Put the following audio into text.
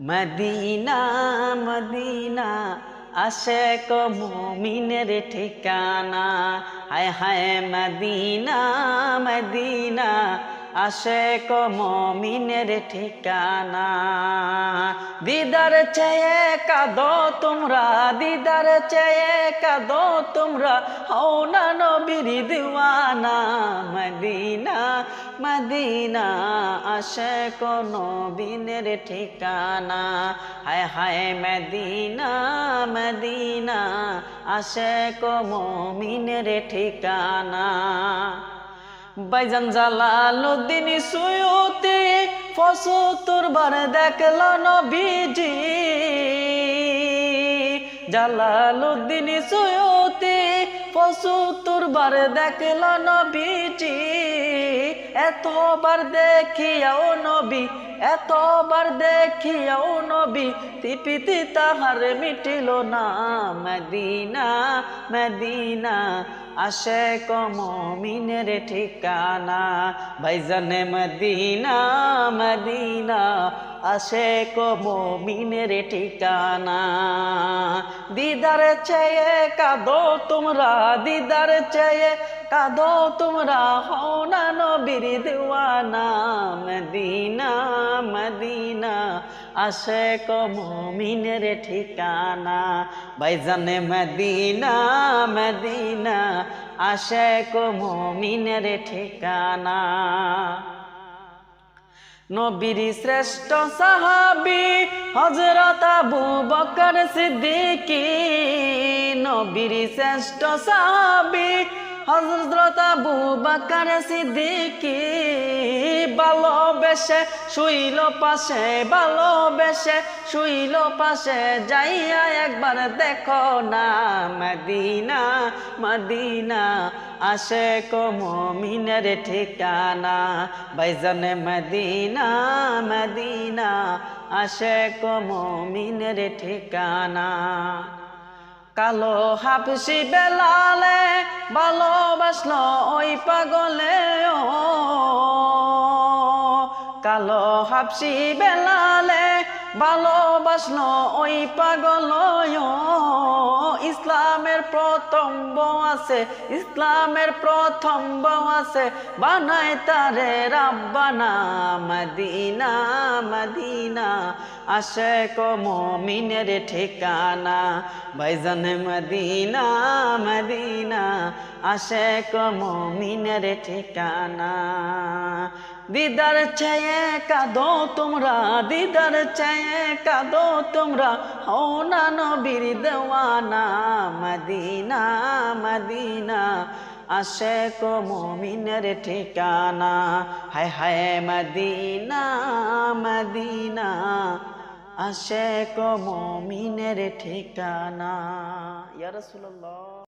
Medina Medina, আশেক মুমিনের ঠিকানা। হায় হায়, মদিনা মদিনা, আশেক মুমিনের ঠিকানা। দিদার চেয়ে কাদো তোমরা, দিদার চেয়ে কাদো তোমরা, হও না নবীর দিওয়ানা। মদিনা মদিনা আশেক নবীনের ঠিকানা। হায় হায় মদিনা মদিনা আশেক মমিনের ঠিকানা। বাইজান জালালুদ্দিন সুয়ুতি ফসুতুর বার দেখল নবীজি। জালালুদ্দিন সুয়ুতি ফসুতুর বার দেখল নবীজি, এতবার দেখিয়াও নবী, এতবার দেখিয়াও নবী, তিপিতি তাহার মিটিল না, মদিনা মদিনা। আসে কমিনের ঠিকানা, ভাইজানে মদিনা মদিনা। আসে কমিনের ঠিকানা। দিদার চেয়ে কাদো তোমরা, দিদার চেয়ে কাদো তোমরা, হও না নবীর দেওয়ানা, মদিনা। মদিনা। আসে কমিনের ঠিকানা। ভাইজানে মদিনা মদিনা। আসে কমিনের ঠিকানা। নবীর শ্রেষ্ঠ সাহাবি হজরত আবু বকর সিদ্দিকি। নবীর শ্রেষ্ঠ সাহাবি হজরত আবু বকর সিদ্দিকি ভালোবেসে শুইল পাশে ভালোবেসে শুইল পাশে, যাইয়া একবার দেখো না মদিনা মদিনা আসে কমিনের ঠিকানা। বাইজানে মদিনা মদিনা আসে কমিনের ঠিকানা। কালো হাফসি বেলালে ভালোবাসলো ওই পাগলে ও। কালো হাফসি বেলালে ভালোবাসলো ওই পাগল ইসলামের প্রথম বউ আছে, ইসলামের প্রথম আছে। বানায় তারে রাব্বানা মদিনা মদিনা। আসে কমিনের ঠিকানা ভাইজান মদিনা মদিনা। আসে কমিনের ঠিকানা। দিদার চেয়ে কাদো তোমরা, দিদার চেয়ে কাদো তোমরা হও না নবীর দেওয়ানা, মদিনা মদিনা। আসে কমিনের ঠিকানা, হায় হায় মদিনা মদিনা। আসে কমিনের ঠিকানা। ইয়া রাসূলুল্লাহ।